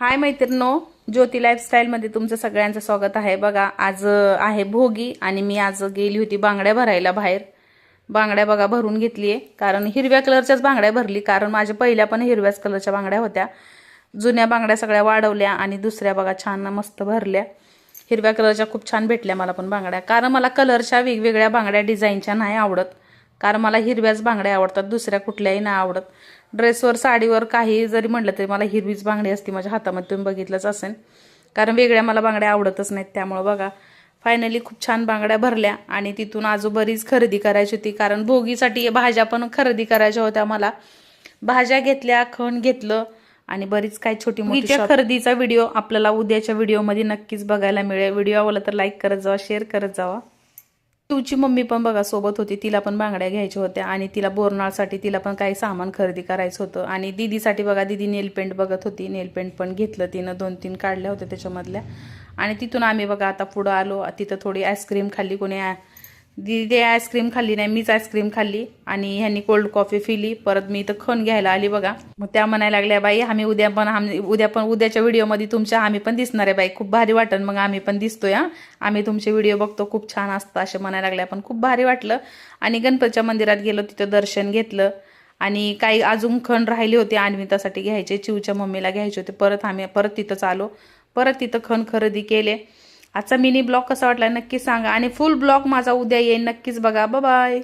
हाय मैत्रिणो ज्योती लाईफस्टाईलमध्ये तुमचं सगळ्यांचं स्वागत आहे. बघा आज आहे भोगी आणि मी आज गेली होती बांगड्या भरायला बाहेर. बांगड्या बघा भरून घेतली आहे कारण हिरव्या कलरच्याच बांगड्या भरली कारण माझ्या पहिल्या पण हिरव्याच कलरच्या बांगड्या होत्या. जुन्या बांगड्या सगळ्या वाढवल्या आणि दुसऱ्या बघा छान मस्त भरल्या. हिरव्या कलरच्या खूप छान भेटल्या मला पण बांगड्या कारण मला कलरच्या वेगवेगळ्या बांगड्या डिझाईनच्या नाही आवडत. कारण मला हिरव्याच बांगड्या आवडतात दुसऱ्या कुठल्याही नाही आवडत. ड्रेसवर साडीवर काही जरी म्हटलं तरी मला हिरवीच बांगडी असते माझ्या हातामध्ये तुम्ही बघितलंच असेल. कारण वेगळ्या मला बांगड्या आवडतच नाहीत त्यामुळं बघा. फायनली खूप छान बांगड्या भरल्या आणि तिथून आजू बरीच खरेदी करायची होती कारण भोगीसाठी भाज्या पण खरेदी करायच्या होत्या मला. भाज्या घेतल्या खण घेतलं आणि बरीच काही छोटी मोठी खरेदीचा व्हिडिओ आपल्याला उद्याच्या व्हिडिओमध्ये नक्कीच बघायला मिळेल. व्हिडिओ आवडला तर लाईक करत जावा शेअर करत जावा. तुझी मम्मी पण बघा सोबत होती तिला पण बांगड्या घ्यायच्या होत्या आणि तिला बोरनाळसाठी तिला पण काही सामान खरेदी करायचं होतं. आणि दीदीसाठी बघा दीदी नेल पेंट बघत होती नेल पेंट पण घेतलं तिनं दोन तीन काढल्या होत्या त्याच्यामधल्या. आणि तिथून आम्ही बघा आता पुढं आलो तिथं थोडी आईस्क्रीम खाल्ली कोणी दीदी आईस्क्रीम खाल्ली नाही मीच आईस्क्रीम खाल्ली आणि ह्यांनी कोल्ड कॉफी पिली. परत मी इथं खण घ्यायला आली बघा. मग त्या म्हणायला लागल्या बाई आम्ही उद्या पण आम्ही उद्या पण उद्याच्या व्हिडिओमध्ये तुमच्या आम्ही पण दिसणार आहे बाई. खूप भारी वाटन मग आम्ही पण दिसतोय हा. आम्ही तुमचे व्हिडिओ बघतो खूप छान असतं असे म्हणायला लागल्या. पण खूप भारी वाटलं. आणि गणपतीच्या मंदिरात गेलो तिथं दर्शन घेतलं. आणि काही अजून खण राहिले होते अन्वितासाठी घ्यायचे चिवच्या मम्मीला घ्यायचे होते. परत आम्ही परत तिथंच आलो परत तिथं खण खरेदी केले. आजचा मिनी ब्लॉग कसा वाटला नक्की सांगा. आणि फुल ब्लॉग माझा उद्या येईल. नक्कीच बघा. बाय